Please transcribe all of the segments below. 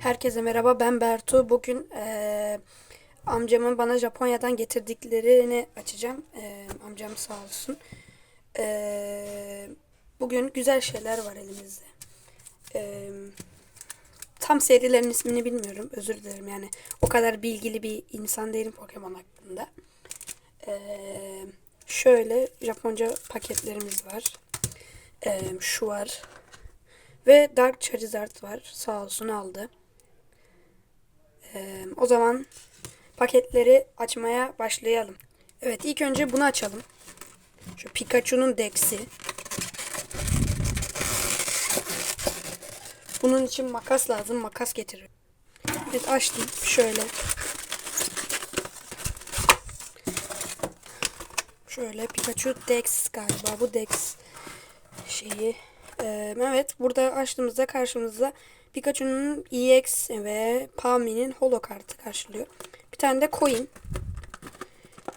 Herkese merhaba ben Bertu. Bugün eee, amcamın bana Japonya'dan getirdiklerini açacağım. Eee, amcam sağ olsun. Eee, bugün güzel şeyler var elimizde. Eee, tam serilerin ismini bilmiyorum. Özür dilerim yani. O kadar bilgili bir insan değilim Pokemon hakkında. Eee, şöyle Japonca paketlerimiz var. Eee, şu var. Ve Dark Charizard var. Sağ olsun aldı. Ee, o zaman paketleri açmaya başlayalım. Evet ilk önce bunu açalım. Şu Pikachu'nun Dex'i. Bunun için makas lazım. Makas getirir. Evet açtım. Şöyle. Şöyle Pikachu Dex galiba. Bu Dex şeyi. Ee, evet burada açtığımızda karşımızda Pikachu'nun EX ve Palmi'nin holo kartı karşılıyor. Bir tane de coin.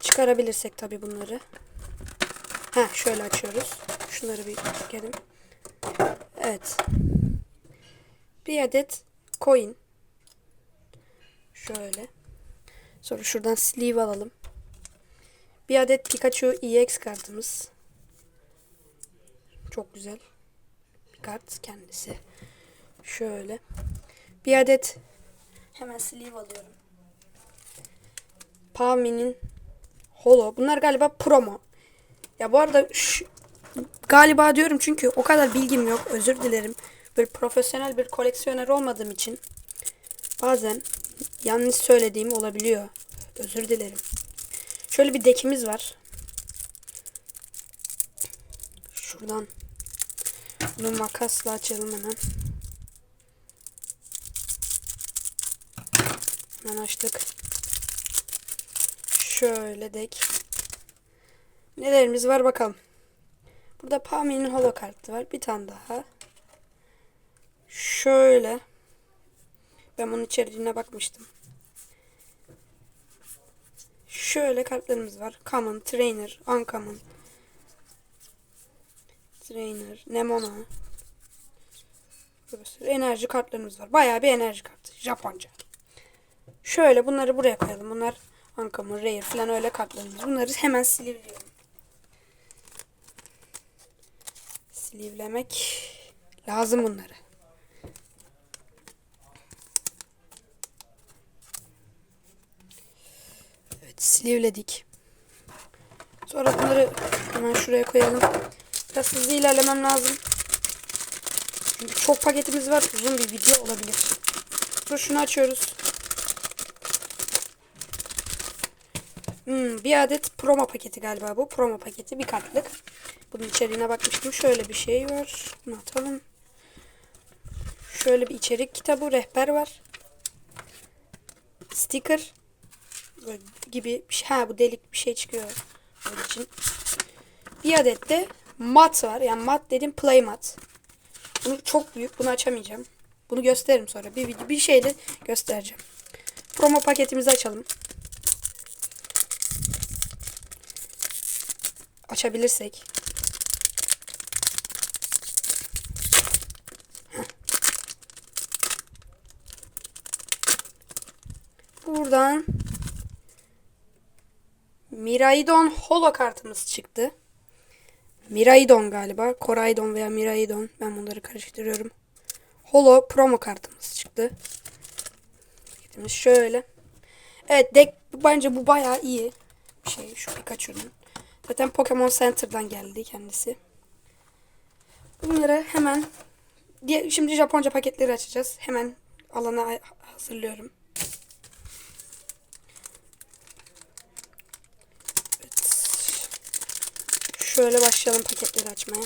Çıkarabilirsek tabi bunları. Ha şöyle açıyoruz. Şunları bir çekelim. Evet. Bir adet coin. Şöyle. Sonra şuradan sleeve alalım. Bir adet Pikachu EX kartımız. Çok güzel. Bir kart kendisi. Şöyle. Bir adet hemen sleeve alıyorum. Palmi'nin holo. Bunlar galiba promo. Ya bu arada şu, galiba diyorum çünkü o kadar bilgim yok. Özür dilerim. Böyle profesyonel bir koleksiyoner olmadığım için bazen yanlış söylediğim olabiliyor. Özür dilerim. Şöyle bir dekimiz var. Şuradan bunu makasla açalım hemen. Hemen açtık. Şöyle dek. Nelerimiz var bakalım. Burada Pami'nin holo kartı var. Bir tane daha. Şöyle. Ben bunun içeriğine bakmıştım. Şöyle kartlarımız var. Common, Trainer, Uncommon. Trainer, Nemona. Enerji kartlarımız var. Bayağı bir enerji kartı. Japonca. Şöyle bunları buraya koyalım. Bunlar Uncommon, Rare falan öyle kartlarımız. Bunları hemen silivliyorum. Silivlemek lazım bunları. Evet silivledik. Sonra bunları hemen şuraya koyalım. Biraz hızlı ilerlemem lazım. Çünkü çok paketimiz var. Uzun bir video olabilir. Dur şunu açıyoruz. Hmm, bir adet promo paketi galiba bu. Promo paketi bir kartlık. Bunun içeriğine bakmıştım. Şöyle bir şey var. Bunu atalım. Şöyle bir içerik kitabı, rehber var. Sticker gibi bir şey. Ha bu delik bir şey çıkıyor. Onun için. Bir adet de mat var. Yani mat dedim play mat. Bunu çok büyük. Bunu açamayacağım. Bunu gösteririm sonra. Bir video bir şeyle göstereceğim. Promo paketimizi açalım. Açabilirsek. Buradan Miraidon holo kartımız çıktı. Miraidon galiba. Koraidon veya Miraidon. Ben bunları karıştırıyorum. Holo promo kartımız çıktı. Paketimiz şöyle. Evet deck bence bu bayağı iyi bir şey şu Pikachu'nun. Zaten Pokemon Center'dan geldi kendisi. Bunları hemen şimdi Japonca paketleri açacağız. Hemen alana hazırlıyorum. Evet. Şöyle başlayalım paketleri açmaya.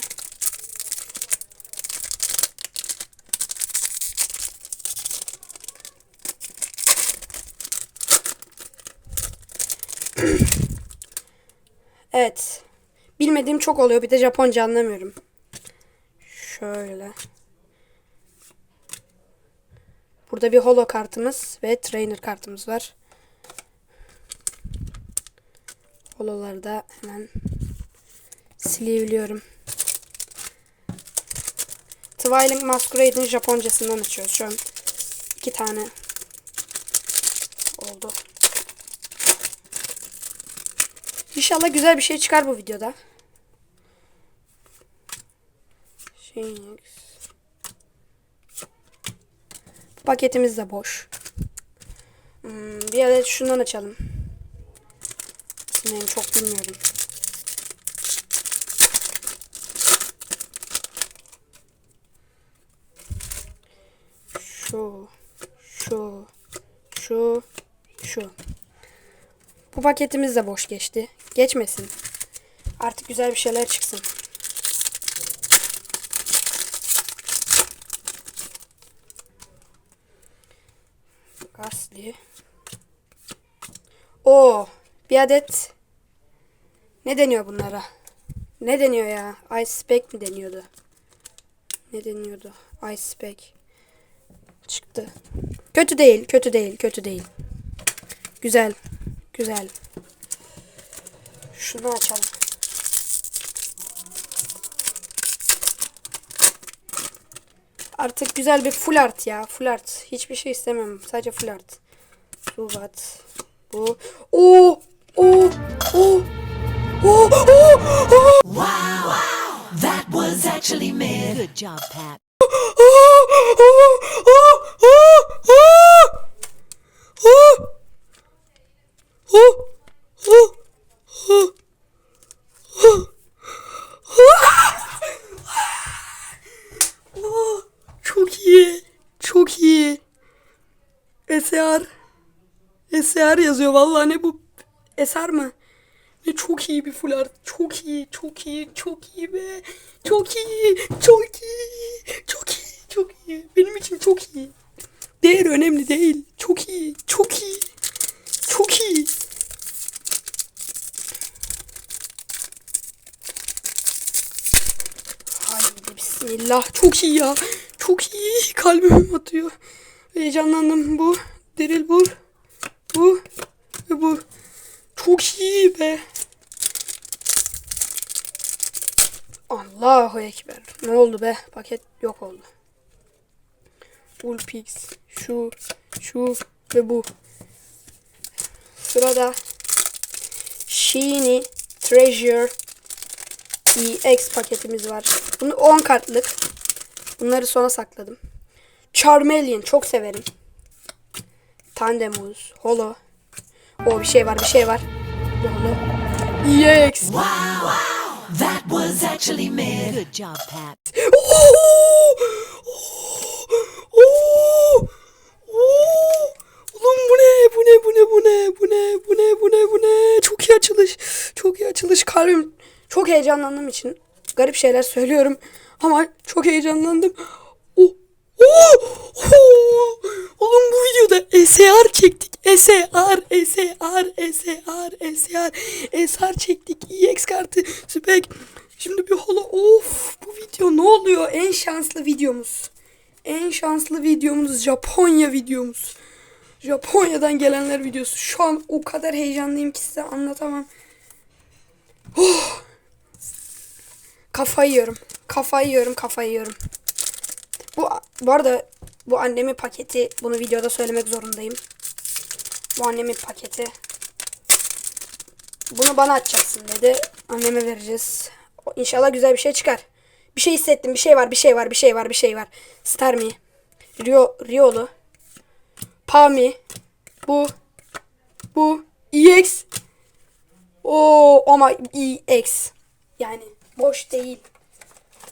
Evet. Bilmediğim çok oluyor. Bir de Japonca anlamıyorum. Şöyle. Burada bir holo kartımız ve trainer kartımız var. Holoları da hemen sleeve'liyorum. Twilight Masquerade'in Japoncasından açıyoruz. Şu an iki tane oldu. İnşallah güzel bir şey çıkar bu videoda. Şey, paketimiz de boş. Hmm, bir adet şundan açalım. İsimlerini çok bilmiyorum. Şu, şu, şu, şu. Bu paketimiz de boş geçti. Geçmesin. Artık güzel bir şeyler çıksın. Gasli. O bir adet ne deniyor bunlara? Ne deniyor ya? Ice Spec mi deniyordu? Ne deniyordu? Ice Spec. Çıktı. Kötü değil, kötü değil, kötü değil. Güzel. Güzel. Şunu açalım. Artık güzel bir full art ya. Full art. Hiçbir şey istemem. Sadece full art. Suvat. Bu. Oo! Oo! Oo! Oo! Oo! That was actually me. Good job, Pat. Çok iyi. Çok iyi. Eser. Eser yazıyor vallahi ne bu? Eser mi? Ne çok iyi bir fular. Çok iyi, çok iyi, çok iyi be. Çok iyi, çok iyi, çok iyi, çok iyi. Benim için çok iyi. Değer önemli değil. Çok iyi, çok iyi, çok iyi. Haydi bismillah. Çok iyi ya. Çok iyi. Kalbim atıyor. Heyecanlandım. Bu. Deril bu. Bu. Ve bu. Çok iyi be. Allahu Ekber. Ne oldu be? Paket yok oldu. Bullpix. Şu. Şu. Ve bu. Sırada Sheeny Treasure EX paketimiz var. Bunu 10 kartlık. Bunları sona sakladım. Charmeleon çok severim. Tandemuz, Holo. O bir şey var, bir şey var. Holo. EX. That was actually me. Good job, Pat. Oo! Oo! Oo! Oğlum bu ne? Bu ne? Bu ne? Bu ne? Bu ne? Bu ne? Bu ne? Bu ne? Çok iyi açılış. Çok iyi açılış. Kalbim çok heyecanlandığım için garip şeyler söylüyorum. Ama çok heyecanlandım. Oh! Oo! Oo! Oğlum bu videoda SR çektik. SR, SR, SR, SR, SR çektik. EX kartı, spek. Şimdi bir hala of bu video ne oluyor? En şanslı videomuz. En şanslı videomuz Japonya videomuz. Japonya'dan gelenler videosu. Şu an o kadar heyecanlıyım ki size anlatamam. Oh. Kafayı yiyorum. Kafayı yiyorum, kafayı yiyorum. Bu, bu arada bu annemin paketi. Bunu videoda söylemek zorundayım. Bu annemin paketi. Bunu bana açacaksın dedi. Anneme vereceğiz. İnşallah güzel bir şey çıkar. Bir şey hissettim. Bir şey var, bir şey var, bir şey var, bir şey var. Starmie. Rio, Riolu. Pami. Bu. Bu. EX. O ama EX. Yani boş değil.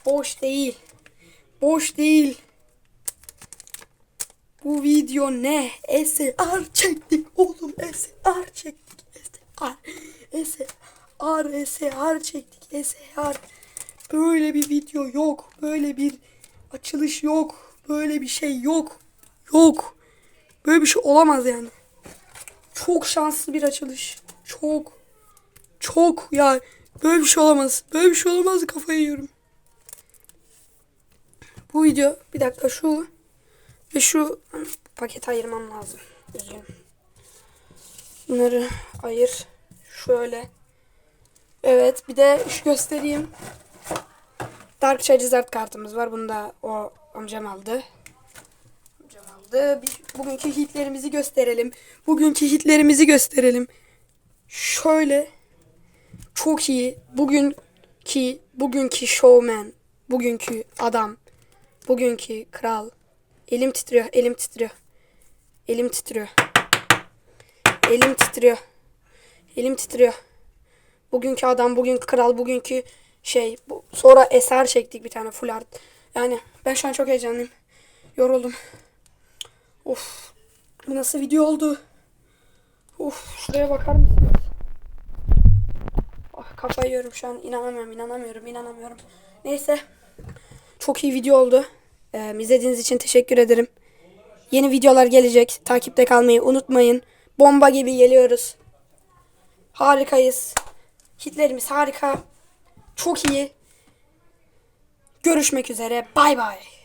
Boş değil. Boş değil. Bu video ne? SR çektik oğlum. SR çektik. SR. SR. SR çektik. SR. Böyle bir video yok. Böyle bir açılış yok. Böyle bir şey yok. Yok. Böyle bir şey olamaz yani. Çok şanslı bir açılış. Çok. Çok ya. Böyle bir şey olamaz. Böyle bir şey olamaz kafayı yiyorum. Bu video bir dakika şu ve şu paket ayırmam lazım. Üzgünüm. Bunları ayır. Şöyle. Evet bir de şu göstereyim. Dark Charizard kartımız var. Bunu da o amcam aldı. Amcam aldı. Bir- Bugünkü hitlerimizi gösterelim. Bugünkü hitlerimizi gösterelim. Şöyle çok iyi. Bugünkü bugünkü showman, bugünkü adam, bugünkü kral. Elim titriyor, elim titriyor. Elim titriyor. Elim titriyor. Elim titriyor. Bugünkü adam, bugünkü kral, bugünkü şey. Bu, sonra eser çektik bir tane full art. Yani ben şu an çok heyecanlıyım. Yoruldum. Of. Bu nasıl video oldu? Of. Şuraya bakar mısınız? Ah, kafayı yiyorum şu an. İnanamıyorum, inanamıyorum, inanamıyorum. Neyse. Çok iyi video oldu. Ee, izlediğiniz için teşekkür ederim. Yeni videolar gelecek. Takipte kalmayı unutmayın. Bomba gibi geliyoruz. Harikayız. Hitlerimiz harika. Çok iyi. Görüşmek üzere. Bay bay.